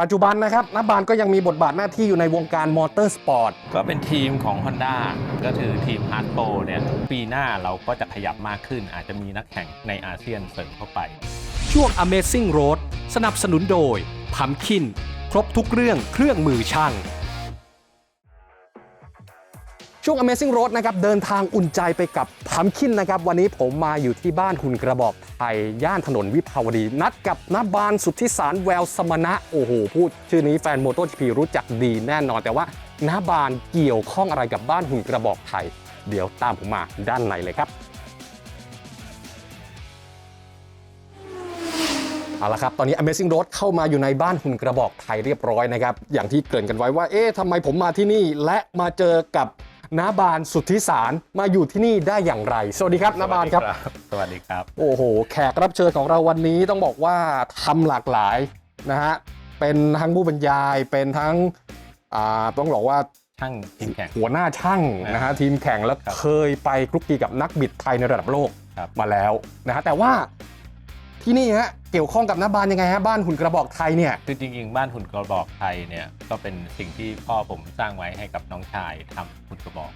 ปัจจุบันนะครับนับบานก็ยังมีบทบาทหน้าที่อยู่ในวงการมอเตอร์สปอร์ต ก็เป็นทีมของ Honda ก็คือทีมฮาร์ดโ r เนี่ย ปีหน้าเราก็จะขยับมากขึ้น อาจจะมีนักแข่งในอาเซียนเสริมเข้าไป ช่วง Amazing Road สนับสนุนโดยพัมคิน ครบทุกเรื่องเครื่องมือช่างช่วง Amazing Road นะครับ เดินทางอุ่นใจไปกับพัมคินนะครับ วันนี้ผมมาอยู่ที่บ้านหุ่นกระบอก ไทยย่านถนนวิภาวดี นัดกับน้าบานสุทธิสารแววสมณะ โอ้โห พูดชื่อนี้แฟนโมโต GP รู้จักดีแน่นอน แต่ว่าน้าบานเกี่ยวข้องอะไรกับบ้านหุ่นกระบอกไทย เดี๋ยวตามผมมาด้านในเลยครับเอาละครับ ตอนนี้ Amazing Road เข้ามาอยู่ในบ้านหุ่นกระบอกไทยเรียบร้อยนะครับ อย่างที่เกริ่นกันไว้ว่า เอ๊ะทำไมผมมาที่นี่ และมาเจอกับ น้าบานสุทธิสารมาอยู่ที่นี่ได้อย่างไร สวัสดีครับน้าบานครับ สวัสดีครับ โอ้โห แขกรับเชิญของเราวันนี้ต้องบอกว่าทำหลากหลายนะฮะ เป็นทั้งผู้บรรยาย เป็นทั้งอ่าต้องบอกว่าช่างทีมแข่งหัวหน้าช่างนะฮะทีมแข่งแล้วครับเคยไปคลุกคลีกับนักบิดไทยในระดับโลกครับมาแล้วนะฮะแต่ว่า ที่นี่ฮะเกี่ยวข้องกับน้าบานยังไงฮะบ้านหุ่นกระบอกไทยเนี่ย คือจริงๆ บ้านหุ่นกระบอกไทยเนี่ยก็เป็นสิ่งที่พ่อผมสร้างไว้ให้กับน้องชายทำหุ่นกระบอก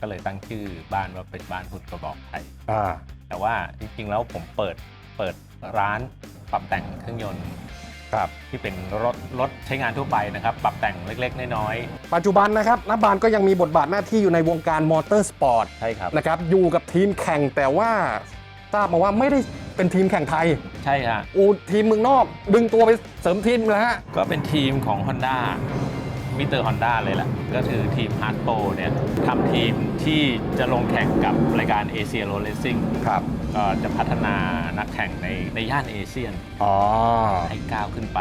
ก็เลยตั้งชื่อบ้านว่าเป็นบ้านหุ่นกระบอกไทย อ่า แต่ว่าจริงๆแล้วผมเปิดเปิดร้านปรับแต่งเครื่องยนต์ครับ ที่เป็นรถรถใช้งานทั่วไปนะครับ ปรับแต่งเล็กๆ น้อยปัจจุบันนะครับน้าบานก็ยังมีบทบาทหน้าที่อยู่ในวงการมอเตอร์สปอร์ตๆใช่ครับ นะครับอยู่กับทีมแข่งแต่ว่า ทราบมาว่าไม่ได้เป็นทีมแข่งไทย ใช่ฮะอูทีมเมืองนอก ดึงตัวไปเสริมทีมแล้วฮะ ก็เป็นทีมของ Honda มิเตอร์ฮอนด้าเลยแหละ ก็คือทีมฮาร์ดโ r เนี่ยทำทีมที่จะลงแข่งกับรายการเอเชียโรเลสซิ่งครับ ก็จะพัฒนานักแข่งในในย่านเอเชียนอ๋อ ให้ก้าวขึ้นไป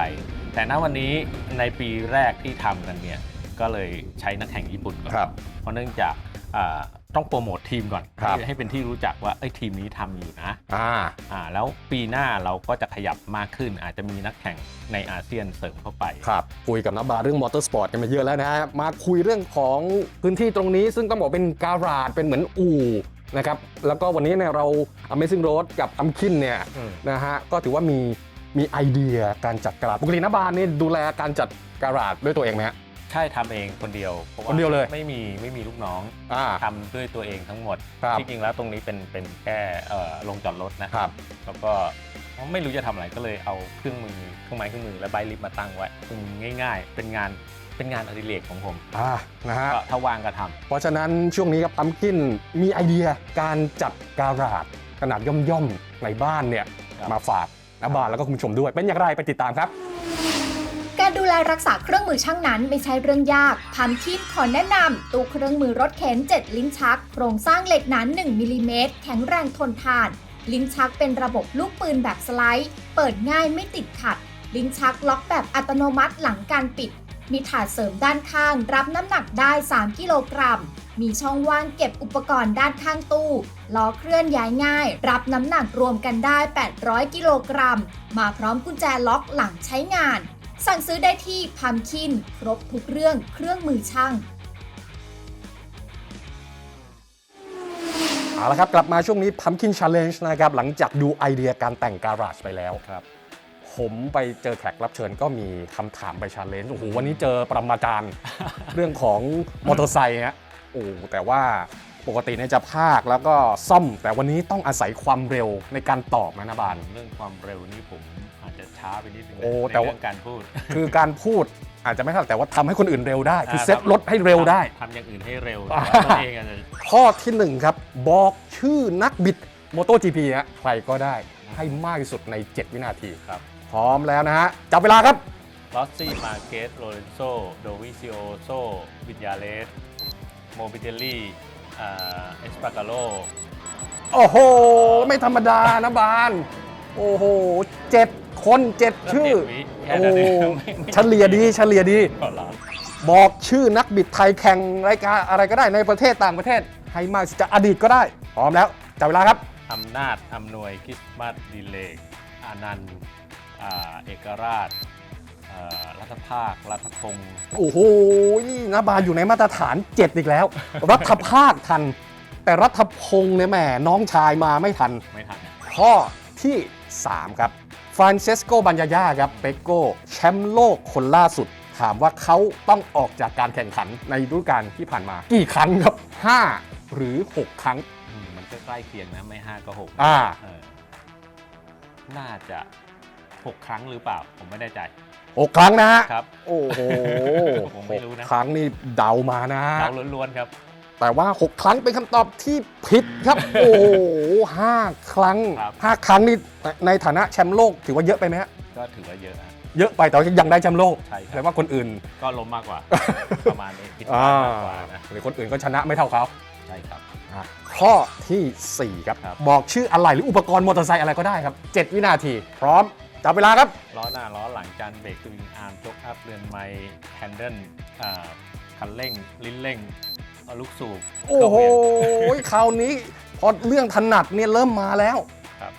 แต่ณวันนี้ในปีแรกที่ทำกันเนี่ย ก็เลยใช้นักแข่งญี่ปุ่นก่อนครับ เพราะเนื่องจากอ่า ต้องโปรโมททีมก่อน ครับให้ให้เป็นที่รู้จักว่าเอ้ยทีมนี้ทำอยู่นะอ่าอ่าแล้วปีหน้าเราก็จะขยับมากขึ้น อาจจะมีนักแข่งในอาเซียนเสริมเข้าไป ครับคุยกับน้าบานเรื่องมอเตอร์สปอร์ตกันมาเยอะแล้วนะฮะมาคุยเรื่องของพื้นที่ตรงนี้ ซึ่งต้องบอกเป็นการาดเป็นเหมือนอู่นะครับแล้วก็วันนี้เนี่ยเรา Amazing Road กับอัมคินเนี่ยอืม นะฮะก็ถือว่ามีมีไอเดียการจัดการาดปกติน้าบานนี่ดูแลการจัดการาดด้วยตัวเองไหมฮะ ใช่ทำเองคนเดียวพราะาคนเดียวเลย ไม่มีไม่มีลูกน้องอ่า ทำด้วยตัวเองทั้งหมดครับที่จริงแล้วตรงนี้เป็นเป็นแค่เอ่อลงจอดรถนะครับ แล้วก็ไม่รู้จะทำอะไรก็เลยเอาเครื่องมือเครื่องไม้เครื่องมือและใบลิฟต์มาตั้งไว้ซึ่งง่าย ๆ เป็นงานเป็นงานอดิเรกของผมอ่านะฮะ ก็ถ้าว่างก็ทำ เพราะฉะนั้นช่วงนี้กับพัมกินมีไอเดียการจัดการาดขนาดย่อมๆในบ้านเนี่ย ครับ มาฝากนะบานแล้วก็คุณผู้ชมด้วย เป็นอย่างไรไปติดตามครับ การดูแลรักษาเครื่องมือช่างนั้นไม่ใช่เรื่องยากพันทินขอแนะนำตู้เครื่องมือรถเข็น 7 ลิ้นชัก โครงสร้างเหล็กหนา1มิลลิเมตรแข็งแรงทนทาน ลิ้นชักเป็นระบบลูกปืนแบบสไลด์ เปิดง่ายไม่ติดขัด ลิ้นชักล็อกแบบอัตโนมัติหลังการปิด มีถาดเสริมด้านข้าง รับน้ำหนักได้ 3 กิโลกรัม มีช่องว่างเก็บอุปกรณ์ด้านข้างตู้ ล้อเคลื่อนย้ายง่าย รับน้ำหนักรวมกันได้ 800 กิโลกรัม มาพร้อมกุญแจล็อกหลังใช้งาน สั่งซื้อได้ที่พัมคิน ครบทุกเรื่องเครื่องมือช่าง เอาละครับ กลับมาช่วงนี้ Pumpkin Challenge นะครับ หลังจากดูไอเดียการแต่งการาจไปแล้ว ครับ ผมไปเจอแขกรับเชิญก็มีคำถามไป Challenge โอ้โหวันนี้เจอปรมาจารย์ เรื่องของมอเตอร์ไซค์ฮะโอ้แต่ว่า ปกติเนี่ยจะภาคแล้วก็ซ่อม แต่วันนี้ต้องอาศัยความเร็วในการตอบนะนะบาน เรื่องความเร็วนี่ผมอาจจะช้าไปนิดนึงนะโอ้ในแต่ว่า เรื่องการพูดคือการพูดอาจจะไม่เท่าแต่ว่าทำให้คนอื่นเร็วได้ คือเซ็ตรถให้เร็วได้ ทำอย่างอื่นให้เร็วอ่าตัวเองอาจจะข้อที่หนึ่งครับ บอกชื่อนักบิด MotoGP ฮะใครก็ได้ให้มากที่สุดใน 7 วินาที ครับพร้อมแล้วนะฮะ จับเวลาครับ ลอสซี่มาเกสโรเลนโซโดวิซิโอโซวิญญาเลสโมบิเดลลี่ เอสปากาโลโอ้โห ไม่ธรรมดานะบาน โอ้โหเจ็ดคนเจ็ดชื่อแค่โอ้นั้นเองไม่ไม่เฉลี่ยดีเฉลี่ยดีก็เหรอบอกชื่อนักบิดไทยแข่งรายการอะไรก็ได้ในประเทศต่างประเทศ ให้มากที่สุดจะอดีตก็ได้ พร้อมแล้วจับเวลาครับอำนาจอำนวยคริสต์มาสดีเลกอานันต์อ่าเอกราชเอ่อ รัฐภาค รัฐพงศ์โอ้โหนะบานอยู่ในมาตรฐาน 7 อีกแล้ว รัฐภาคทัน แต่รัฐพงศ์เนี่ยแหมน้องชายมาไม่ทัน ไม่ทัน ข้อที่ 3 ครับฟฟรานเชสโกบัญญายาครับเปโกแชมป์โลกคนล่าสุด ถามว่าเขาต้องออกจากการแข่งขันในฤดูกาลที่ผ่านมา กี่ครั้งครับ 5 หรือ 6 ครั้งอืมมันก็ใกล้เคียงนะ ไม่ห้าก็หกอ่าเออน่าจะหกครั้งหรือเปล่า ผมไม่แน่ใจ 6ครั้งนะฮะครับ โอ้โหผมไม่รู้นะ หกครั้งนี่เดามานะเราล้วนๆครับ แต่ว่า 6 ครั้งเป็นคำตอบที่ผิดครับ โอ้โหห้าครั้งครับ ห้าครั้งนี่ในฐานะแชมป์โลกถือว่าเยอะไปไหมฮะก็ถือว่าเยอะนะเยอะไปแต่ว่ายังได้แชมป์โลกใช่ครับแปลว่าคนอื่นก็ล้มมากกว่า ประมาณนี้ผิดพอ่าลาดมากกว่านะหรือคนอื่นก็ชนะไม่เท่าเขาใช่ครับ อะข้อทีสี่4 ครับ ครับ บอกชื่ออะไรหรืออุปกรณ์มอเตอร์ไซค์อะไรก็ได้ครับ 7 วินาที พร้อม จับเวลาครับ ล้อหน้าล้อหลังจานเบรกสวิงอาร์มจกอัพเรือนไม้แฮนเดิลอ่าคันเร่ง ลิ้นเร่งเอาลูกสูบโอ้โหเข้าเวียนคราวนี้ พอเรื่องถนัดเนี่ยเริ่มมาแล้วครับ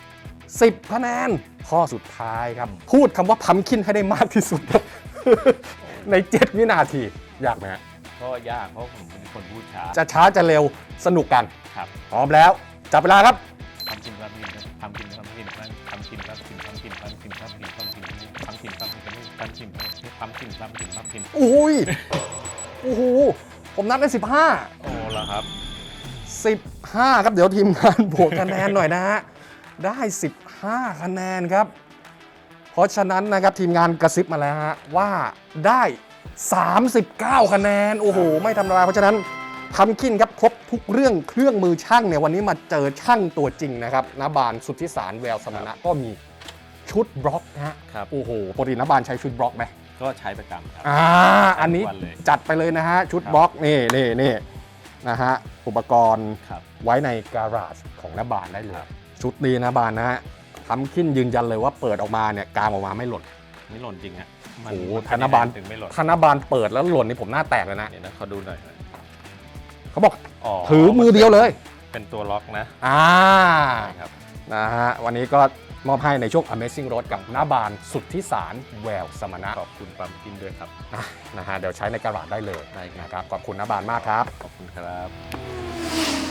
10คะแนนข้อสุดท้ายครับ พูดคำว่าพัมคินให้ได้มากที่สุดครับใน 7 วินาที ยากไหมฮะก็ยากเพราะผมเป็นคนพูดช้า จะช้าจะเร็วสนุกกันครับพร้อมแล้ว จับเวลาครับทำกินทำกินทำกินทำกินทำกินทำกิ กินอุ้ยโอ้โหผมนับได้15โอ้แล้วครับ15ครับเดี๋ยวทีมงานบวกคะแนนหน่อยนะฮะได้15คะแนนครับ เพราะฉะนั้นนะครับทีมงานกระซิบมาแล้วฮะว่าได้ 39 คะแนนโอ้โหไม่ธรรมดาเพราะฉะนั้นทำคินครับครบทุกเรื่องเครื่องมือช่างเนี่ยวันนี้มาเจอช่างตัวจริงนะครับนบานสุทธิสารแววสมณะก็มี ชุดบล็อกนะฮะครับ โอ้โหปกตินบานใช้ชุดบล็อกไหมก็ใช้ประจำครับอ่าอันนี้ทุกวันเลย จัดไปเลยนะฮะ ชุดครับบล็อกนี่นี่นี่นะฮะ อุปกรณ์ครับไว้ในการาจของนบานได้เลคย รับ ชุดนี้นะบานนะฮะทำขึ้นยืนยันเลยว่าเปิดออกมาเนี่ยกางออกมาไม่หล่นนี่หล่นจริงฮะมัโอ้โหมัเป็ธนบัตร ถึงไม่หล่นถ้านบานเปิดแล้วหล่นนี่ผมหน้าแตกเลยนะเนี่ยนะขอดูหน่อยเขาบอกอ๋อถือมือเดียวเลย เป็นตัวล็อกนะอ่า ใช่ครับ นะฮะวันนี้ก็ มอบให้ในช่วง Amazing Road กับนาบานสุทธิสารแววสมณะขอบคุณปั๊มกินด้วยครับนะนะฮะเดี๋ยวใช้ในการาจได้เลยได้ครับ นะครับขอบคุณนาบานมากครับ ขอบคุณครับ